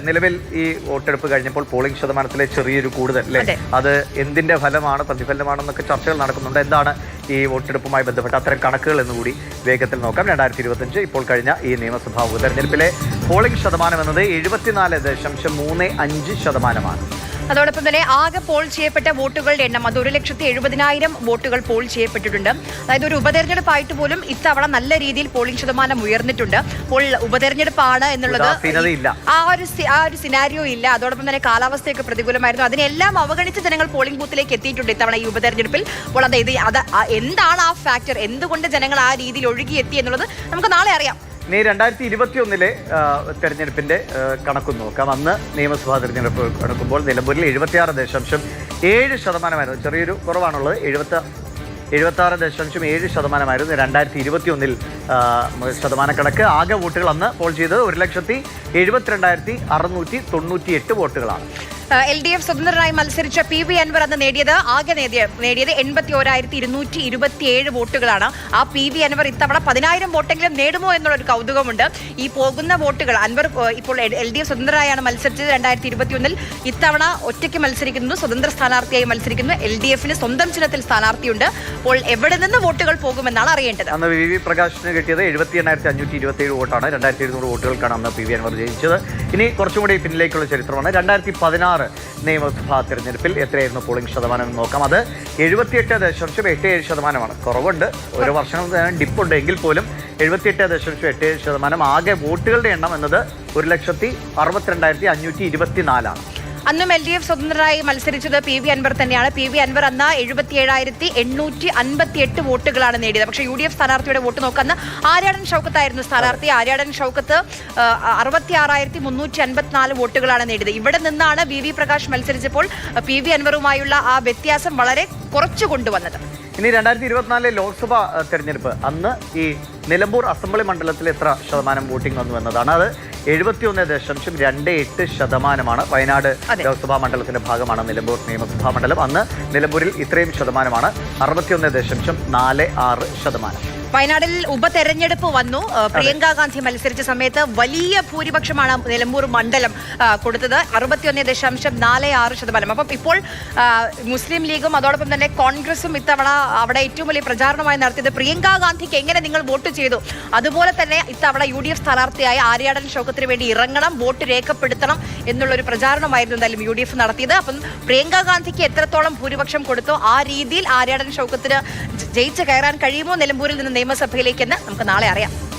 നിലവിൽ ഈ വോട്ടെടുപ്പ് കഴിഞ്ഞപ്പോൾ പോളിംഗ് ശതമാനത്തിലെ ചെറിയൊരു കൂടുതൽ അല്ലേ? അത്. എന്തിന്റെ ഫലമാണ് പ്രതിഫലമാണെന്നൊക്കെ ചർച്ചകൾ നടക്കുന്നുണ്ട്. എന്താണ് ഈ വോട്ടെടുപ്പുമായി ബന്ധപ്പെട്ട അത്തരം കണക്കുകൾ എന്നുകൂടി വേഗത്തിൽ നോക്കാം. രണ്ടായിരത്തി ഇരുപത്തഞ്ച് ഇപ്പോൾ കഴിഞ്ഞ ഈ നിയമസഭാ ഉപതെരഞ്ഞെടുപ്പിലെ പോളിംഗ് ശതമാനം എന്നത് എഴുപത്തിനാല് ദശാംശം മൂന്ന് അഞ്ച് ശതമാനമാണ്. അതോടൊപ്പം തന്നെ ആകെ പോൾ ചെയ്യപ്പെട്ട വോട്ടുകളുടെ എണ്ണം അത് ഒരു ലക്ഷത്തി എഴുപതിനായിരം വോട്ടുകൾ പോൾ ചെയ്യപ്പെട്ടിട്ടുണ്ട്. അതായത് ഒരു ഉപതെരഞ്ഞെടുപ്പായിട്ട് പോലും ഇത്തവണ നല്ല രീതിയിൽ പോളിംഗ് ശതമാനം ഉയർന്നിട്ടുണ്ട്. അപ്പോൾ ഉപതെരഞ്ഞെടുപ്പാണ് എന്നുള്ളത് ആ ഒരു ആ ഒരു സിനാരിയോ ഇല്ല. അതോടൊപ്പം തന്നെ കാലാവസ്ഥയൊക്കെ പ്രതികൂലമായിരുന്നു. അതിനെല്ലാം അവഗണിച്ച് ജനങ്ങൾ പോളിംഗ് ബൂത്തിലേക്ക് എത്തിയിട്ടുണ്ട് ഇത്തവണ ഈ ഉപതെരഞ്ഞെടുപ്പിൽ. അപ്പോൾ അത് ഇത് അത് എന്താണ് ആ ഫാക്ടർ? എന്തുകൊണ്ട് ജനങ്ങൾ ആ രീതിയിൽ ഒഴുകിയെത്തി എന്നുള്ളത് നമുക്ക് നാളെ അറിയാം. ഇനി രണ്ടായിരത്തി ഇരുപത്തി ഒന്നിലെ തെരഞ്ഞെടുപ്പിന്റെ ആ, കണക്ക് നോക്കാം. അന്ന് നിയമസഭാ തെരഞ്ഞെടുപ്പ് കണക്കുമ്പോൾ നിലമ്പൂരിൽ എഴുപത്തിയാറ് ദശാംശം ഏഴ് ശതമാനമായിരുന്നു. ചെറിയൊരു കുറവാണുള്ളത്. എഴുപത്തി എഴുപത്തി ആറ് ദശാംശം ഏഴ് ശതമാനമായിരുന്നു രണ്ടായിരത്തി ഇരുപത്തി ഒന്നിൽ ശതമാന കണക്ക് ആകെ വോട്ടുകൾ അന്ന് പോൾ ചെയ്തത് ഒരു ലക്ഷത്തി എഴുപത്തിരണ്ടായിരത്തി അറുന്നൂറ്റി തൊണ്ണൂറ്റി എട്ട് വോട്ടുകളാണ്. എൽ ഡി എഫ് സ്വതന്ത്രനായി മത്സരിച്ച പി വി അൻവർ അന്ന് നേടിയത് ആകെ നേടിയ നേടിയത് എൺപത്തി ഓരായിരത്തി ഇരുന്നൂറ്റി ഇരുപത്തിയേഴ് വോട്ടുകളാണ്. ആ പി വി അൻവർ ഇത്തവണ പതിനായിരം വോട്ടെങ്കിലും നേടുമോ എന്നുള്ള ഒരു കൗതുകമുണ്ട്. ഈ പോകുന്ന വോട്ടുകൾ അൻവർ ഇപ്പോൾ എൽ ഡി എഫ് സ്വതന്ത്രനായാണ് മത്സരിച്ചത് രണ്ടായിരത്തി ഇരുപത്തിയൊന്നിൽ ഇത്തവണ ഒറ്റയ്ക്ക് മത്സരിക്കുന്നു സ്വതന്ത്ര സ്ഥാനാർത്ഥിയായി മത്സരിക്കുന്നു. എൽ ഡി എഫിന് സ്വന്തം ചിഹ്നത്തിൽ സ്ഥാനാർത്ഥിയുണ്ട്. അപ്പോൾ എവിടെ നിന്ന് വോട്ടുകൾ പോകുമെന്നാണ് അറിയേണ്ടത്. അന്ന് വി വി പ്രകാശിന് കിട്ടിയത് എഴുപത്തി എണ്ണായിരത്തി അഞ്ഞൂറ്റി ഇരുപത്തി ഏഴ് വോട്ടാണ്. രണ്ടായിരത്തി എഴുന്നൂറ് വോട്ടുകൾക്കാണ് അന്ന് പി വി അൻവർ ജയിച്ചത്. ഇനി കുറച്ചും കൂടി പിന്നിലേക്കുള്ള ചരിത്രമാണ്. രണ്ടായിരത്തി പതിനാറ് നിയമസഭാ തെരഞ്ഞെടുപ്പിൽ എത്രയായിരുന്നു പോളിംഗ് ശതമാനം എന്ന് നോക്കാം. അത് എഴുപത്തിയെട്ട് ദശാംശം എട്ട് ഏഴ് ശതമാനമാണ്. കുറവുണ്ട്. ഒരു വർഷം ഡിപ്പുണ്ട് എങ്കിൽ പോലും എഴുപത്തിയെട്ട് ദശാംശം എട്ട് ഏഴ് ശതമാനം. ആകെ വോട്ടുകളുടെ എണ്ണം എന്നത് ഒരു ലക്ഷത്തി അറുപത്തിരണ്ടായിരത്തി അഞ്ഞൂറ്റി ഇരുപത്തിനാലാണ്. അന്നും എൽ ഡി എഫ് സ്വതന്ത്രരായി മത്സരിച്ചത് പി വി അൻവർ തന്നെയാണ്. പി വി അൻവർ അന്ന് എഴുപത്തി ഏഴായിരത്തി എണ്ണൂറ്റി അൻപത്തി എട്ട് വോട്ടുകളാണ് നേടിയത്. പക്ഷെ യു ഡി എഫ് സ്ഥാനാർത്ഥിയുടെ വോട്ട് നോക്കുന്ന ആര്യാടൻ ഷൗക്കത്തായിരുന്നു സ്ഥാനാർത്ഥി. ആര്യാടൻ ഷൗക്കത്ത് അറുപത്തി ആറായിരത്തി മുന്നൂറ്റി അൻപത്തിനാല് വോട്ടുകളാണ് നേടിയത്. ഇവിടെ നിന്നാണ് വി വി പ്രകാശ് മത്സരിച്ചപ്പോൾ പി വി അൻവറുമായുള്ള ആ വ്യത്യാസം വളരെ കുറച്ചു കൊണ്ടുവന്നത്. ഇനി രണ്ടായിരത്തി ഇരുപത്തിനാലിലെ ലോക്സഭാ തെരഞ്ഞെടുപ്പ്. അന്ന് ഈ നിലമ്പൂർ അസംബ്ലി മണ്ഡലത്തിൽ എത്ര ശതമാനം വോട്ടിംഗ് വന്നു എന്നതാണ്. അത് എഴുപത്തിയൊന്ന് ദശാംശം രണ്ട് എട്ട് ശതമാനമാണ്. വയനാട് ലോക്സഭാ മണ്ഡലത്തിന്റെ ഭാഗമാണ് നിലമ്പൂർ നിയമസഭാ മണ്ഡലം. അന്ന് നിലമ്പൂരിൽ ഇത്രയും ശതമാനമാണ്. അറുപത്തിയൊന്ന് ദശാംശം നാല് ആറ് ശതമാനം. വയനാടിൽ ഉപതെരഞ്ഞെടുപ്പ് വന്നു. പ്രിയങ്കാ ഗാന്ധി മത്സരിച്ച സമയത്ത് വലിയ ഭൂരിപക്ഷമാണ് നിലമ്പൂർ മണ്ഡലം കൊടുത്തത്. അറുപത്തിയൊന്ന് ദശാംശം നാല് ആറ് ശതമാനം. അപ്പം ഇപ്പോൾ മുസ്ലിം ലീഗും അതോടൊപ്പം തന്നെ കോൺഗ്രസും ഇത്തവണ അവിടെ ഏറ്റവും വലിയ പ്രചാരണമായി നടത്തിയത് പ്രിയങ്ക ഗാന്ധിക്ക് എങ്ങനെ നിങ്ങൾ വോട്ട് ചെയ്തു? അതുപോലെ തന്നെ ഇത്തവണ യു ഡി എഫ് സ്ഥാനാർത്ഥിയായ ആര്യാടൻ ശോകത്തിന് വേണ്ടി ഇറങ്ങണം വോട്ട് രേഖപ്പെടുത്തണം എന്നുള്ളൊരു പ്രചാരണമായിരുന്നു എന്തായാലും യു ഡി എഫ് നടത്തിയത്. അപ്പം പ്രിയങ്ക ഗാന്ധിക്ക് എത്രത്തോളം ഭൂരിപക്ഷം കൊടുത്തു ആ രീതിയിൽ ആര്യാടൻ ശോകത്തിന് ജയിച്ച് കയറാൻ കഴിയുമോ? നിലമ്പൂരിൽ നിന്ന് നിയമസഭയിലേക്കെന്ന് നമുക്ക് നാളെ അറിയാം.